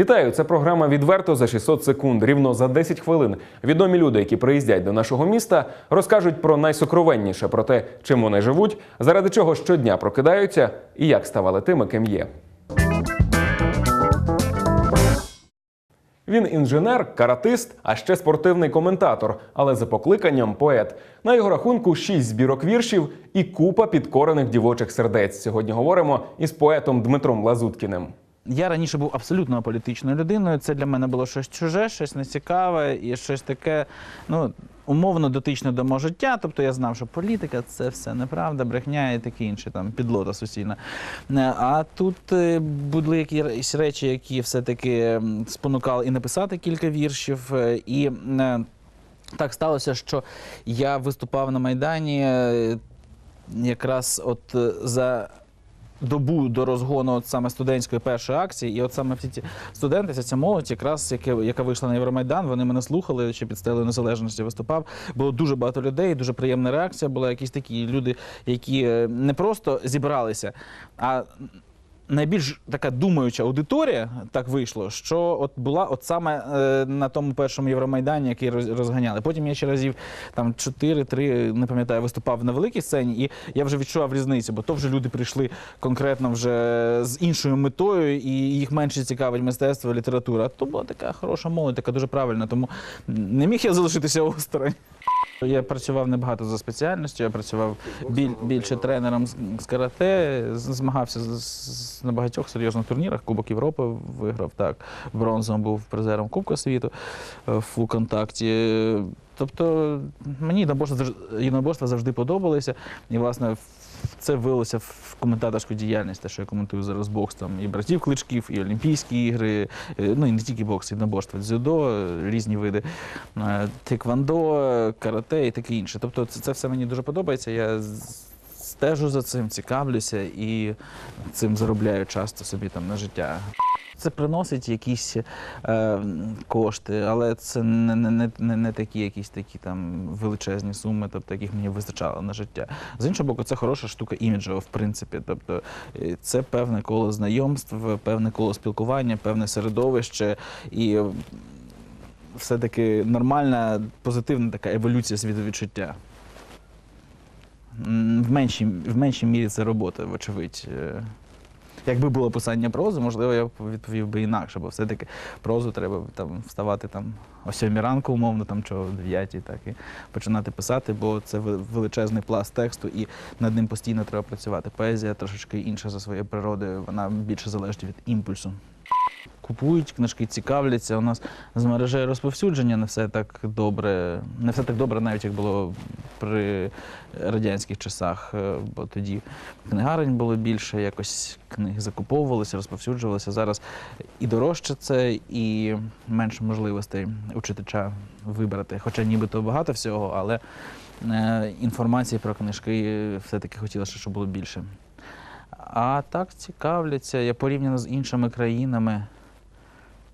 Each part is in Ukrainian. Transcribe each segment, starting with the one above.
Вітаю! Це програма відверто за 600 секунд. Рівно за 10 хвилин. Відомі люди, які приїздять до нашого міста, розкажуть про найсокровенніше, про те, чим вони живуть, заради чого щодня прокидаються і як ставали тими, ким є. Він інженер, каратист, а ще спортивний коментатор, але за покликанням поет. На його рахунку шість збірок віршів і купа підкорених дівочих сердець. Сьогодні говоримо із поетом Дмитром Лазуткіним. Я раніше був абсолютно аполітичною людиною. Це для мене було щось чуже, щось нецікаве і щось таке, ну, умовно дотичне до мого життя. Тобто я знав, що політика це все неправда, брехня і таке інше, там, підлота суцільна. Е, А тут е, були якісь речі, які все-таки спонукали і написати кілька віршів. е, І так сталося, що я виступав на Майдані якраз от за добу до розгону от саме студентської першої акції, і от саме всі ці студенти, ця молодь, якраз яке, яка вийшла на Євромайдан, вони мене слухали, ще під стелею незалежності виступав. Було дуже багато людей, дуже приємна реакція. Була якісь такі люди, які е, не просто зібралися, а найбільш така думаюча аудиторія так вийшло, що от була от саме е, на тому першому Євромайдані, який роз- розганяли. Потім я ще разів там 4-3, не пам'ятаю, виступав на великій сцені, і я вже відчував різницю, бо то вже люди прийшли конкретно вже з іншою метою, і їх менше цікавить мистецтво, література. То була така хороша молодь, така дуже правильна. Тому не міг я залишитися осторонь. Я працював небагато за спеціальністю, я працював біль, більше тренером з, карате, змагався з, на багатьох серйозних турнірах. Кубок Європи виграв так. Бронзом був призером Кубка світу е, в фул-контакті. Тобто мені єдиноборства завжди- подобалися. І, власне, це вилося в коментаторську діяльність, те, що я коментую зараз бокс там і братів кличків, і Олімпійські ігри, ну і не тільки бокс, єдиноборства, дзюдо, різні види е, теквандо, е, карате і таке інше. Тобто це, це все мені дуже подобається. Я стежу за цим, цікавлюся і цим заробляю часто собі там на життя. Це приносить якісь е, кошти, але це не, не, не, не, такі якісь такі там величезні суми, тобто яких мені вистачало на життя. З іншого боку, це хороша штука іміджова, в принципі. Тобто е, це певне коло знайомств, певне коло спілкування, певне середовище і е, все-таки нормальна, позитивна така еволюція світовідчуття. В меншій, в меншій мірі це робота, вочевидь. Якби було писання прози, можливо, я б відповів би інакше, бо все-таки прозу треба там вставати там о сьомій ранку, умовно, там чи о дев'ятій, так і починати писати, бо це ве- величезний пласт тексту, і над ним постійно треба працювати. Поезія трошечки інша за своєю природою, вона більше залежить від імпульсу. Купують книжки, цікавляться. У нас з мережею розповсюдження не все так добре. Не все так добре, навіть як було при радянських часах, е, бо тоді книгарень було більше, якось книги закуповувалися, розповсюджувалися. Зараз і дорожче це, і менше можливостей у читача вибрати. Хоча нібито багато всього, але е, інформації про книжки все-таки хотілося, щоб було більше. А так цікавляться. Я порівняно з іншими країнами.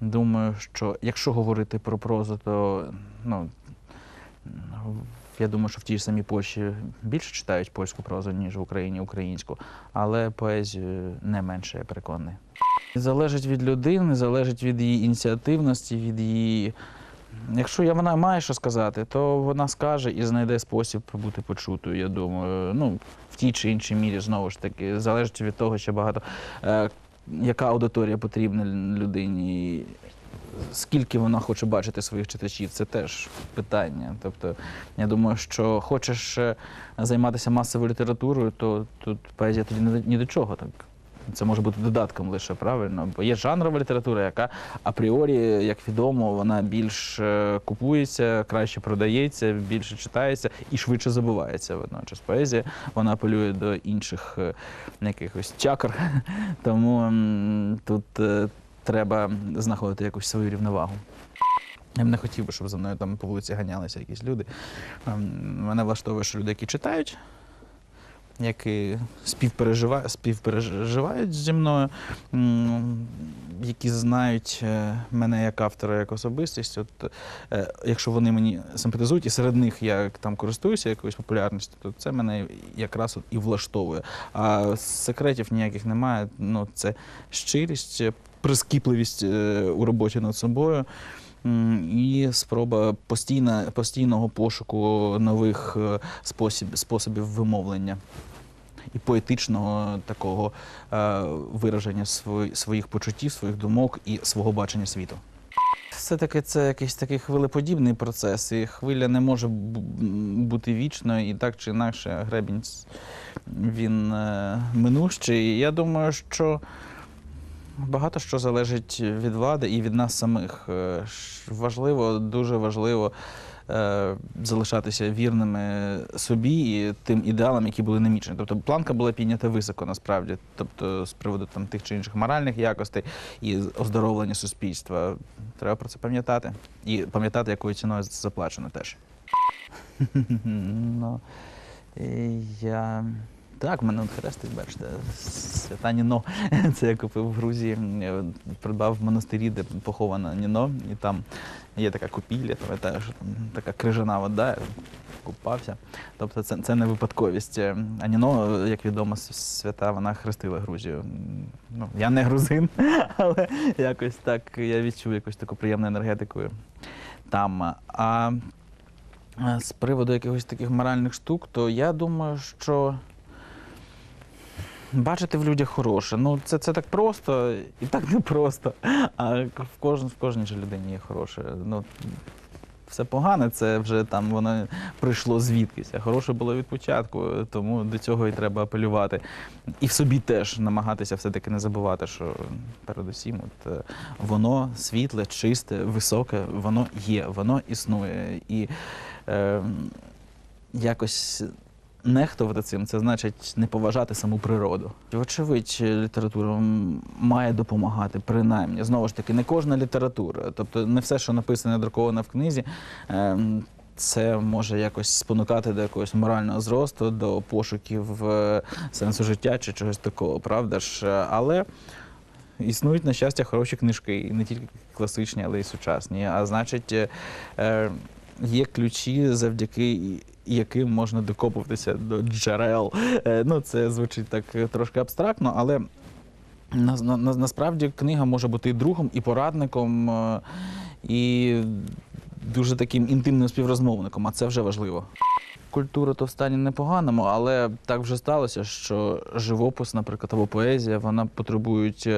Думаю, що якщо говорити про прозу, то ну, я думаю, що в тій ж самій Польщі більше читають польську прозу, ніж в Україні українську, але поезію не менше, я переконаний. Залежить від людини, залежить від її ініціативності, від її. Якщо вона має що сказати, то вона скаже і знайде спосіб бути почутою, я думаю. Ну, в тій чи іншій мірі, знову ж таки, залежить від того, що багато. Е, яка аудиторія потрібна людині, скільки вона хоче бачити своїх читачів, це теж питання. Тобто, я думаю, що хочеш е, займатися масовою літературою, то тут поезія тоді ні до чого. Так. Це може бути додатком лише правильно. Бо є жанрова література, яка апріорі, як відомо, вона більш е, купується, краще продається, більше читається і швидше забувається. Водночас поезія вона апелює до інших е, якихось чакр. Тому тут е, треба знаходити якусь свою рівновагу. Я б не хотів би, щоб за мною там по вулиці ганялися якісь люди. Ем, Мене влаштовує, що люди, які читають, які співпереживають, співпереживають зі мною, які знають е, мене як автора, як особистість. От, е, якщо вони мені симпатизують, і серед них я там користуюся якоюсь популярністю, то це мене якраз і влаштовує. А секретів ніяких немає. Ну, це щирість, прискіпливість е, у роботі над собою. І спроба постійна, постійного пошуку нових е, спосіб, способів вимовлення і поетичного такого е, вираження свої- своїх почуттів, своїх думок і свого бачення світу. Все-таки це якийсь такий хвилеподібний процес, і хвиля не може бути вічною, і так чи інакше гребінь він е, минущий. Я думаю, що багато що залежить від влади і від нас самих. Е, Важливо, дуже важливо е, залишатися вірними собі і тим ідеалам, які були намічені. Тобто планка була піднята високо насправді, тобто з приводу там тих чи інших моральних якостей і оздоровлення суспільства. Треба про це пам'ятати. І пам'ятати, якою ціною заплачено теж. ну, я. Так, мене от хрестик, бачите, свята Ніно. Це я купив в Грузії, придбав в монастирі, де похована Ніно, і там є така купілля, пам'ятаю, що там така крижана вода, купався. Тобто це, це не випадковість. Е, А Ніно, як відомо, свята, вона хрестила Грузію. Ну, я не грузин, але якось так я відчув якусь таку приємну енергетику там. А з приводу якихось таких моральних штук, то я думаю, що бачити в людях хороше. Ну, це, це так просто і так не просто. А в, кожен, в кожній же людині є хороше. Ну, все погане, це вже там воно прийшло звідкись. А хороше було від початку, тому до цього і треба апелювати. І в собі теж намагатися все-таки не забувати, що передусім от, е, воно світле, чисте, високе, воно є, воно існує. І е, якось нехтувати цим, це значить не поважати саму природу. Вочевидь, література має допомагати, принаймні. Знову ж таки, не кожна література, тобто не все, що написане, друковане в книзі. ем, Це може якось спонукати до якогось морального зросту, до пошуків е, сенсу життя чи чогось такого, правда ж? Але існують, на щастя, хороші книжки, і не тільки класичні, але й сучасні. А значить, е, е, є ключі, завдяки яким можна докопуватися до джерел. Е, Ну, це звучить так е, трошки абстрактно, але на, на, на- насправді книга може бути і другом, і порадником, е, і дуже таким інтимним співрозмовником, а це вже важливо. Культура то в стані непоганому, але так вже сталося, що живопис, наприклад, або поезія, вона потребують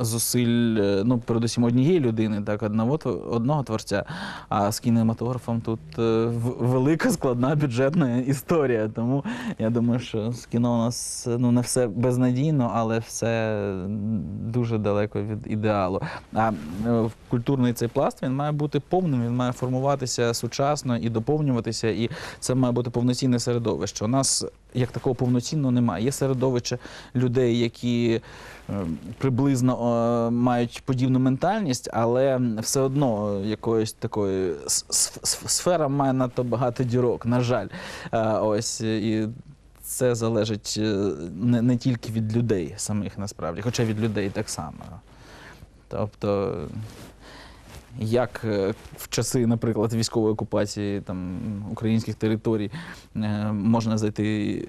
зусиль, е, ну, передусім однієї людини, так, одного, одного творця. А з кінематографом тут е, велика складна бюджетна історія. Тому я думаю, що з кіно у нас ну, не все безнадійно, але все дуже далеко від ідеалу. А е, культурний цей пласт він має бути повним, він має формуватися сучасно і доповнюватися. І це має бути повноцінне середовище. У нас як такого повноцінного немає. Є середовище людей, які е, приблизно е, мають подібну ментальність, але все одно якоїсь такої сфера має надто багато дірок, на жаль. Е, Ось і. Це залежить не, не тільки від людей самих насправді, хоча від людей так само. Тобто, як е, в часи, наприклад, військової окупації там, українських територій е, можна зайти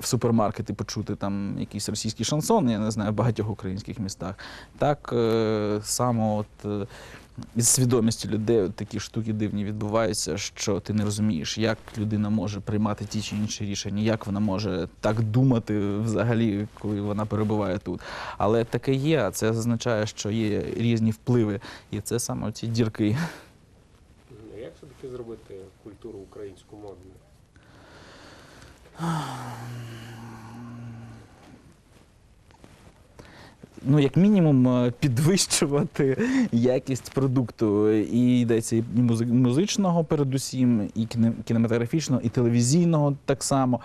в супермаркет і почути там якийсь російський шансон, я не знаю, в багатьох українських містах. Так е, само от, із свідомістю людей от такі штуки дивні відбуваються, що ти не розумієш, як людина може приймати ті чи інші рішення, як вона може так думати взагалі, коли вона перебуває тут. Але таке є, а це означає, що є різні впливи, і це саме ці дірки. Як все-таки зробити культуру українську ну, як мінімум, е, підвищувати якість продукту. І йдеться і музичного, передусім, і кіне- кінематографічного, і телевізійного так само.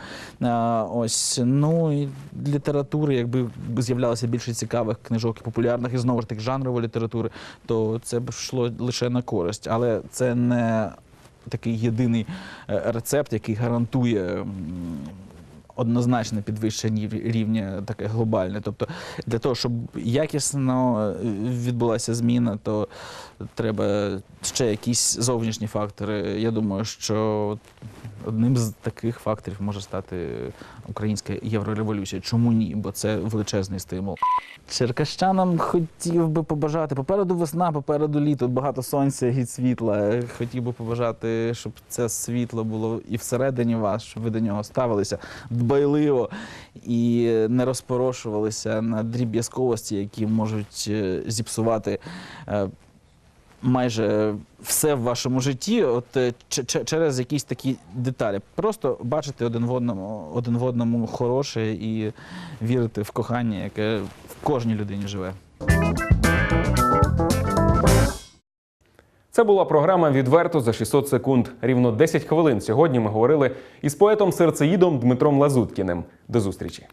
Ось, ну і літератури, якби з'являлося більше цікавих книжок і популярних, і знову ж таки жанрової літератури, то це б йшло лише на користь. Але це не такий єдиний е, рецепт, який гарантує. Однозначне підвищення рівня таке глобальне. Тобто для того, щоб якісно е, відбулася зміна, то треба ще якісь зовнішні фактори. Я думаю, що одним з таких факторів може стати українська єврореволюція. Чому ні? Бо це величезний стимул. Черкащанам хотів би побажати попереду весна, попереду літо, багато сонця і світла. Хотів би побажати, щоб це світло було і всередині вас, щоб ви до нього ставилися дбайливо і не розпорошувалися на дріб'язковості, які можуть е, зіпсувати. е, Майже все в вашому житті, от е, через якісь такі деталі. Просто бачити один в одному, один в одному хороше і вірити в кохання, яке в кожній людині живе. Це була програма Відверто за 600 секунд. Рівно 10 хвилин. Сьогодні ми говорили із поетом серцеїдом Дмитром Лазуткіним. До зустрічі.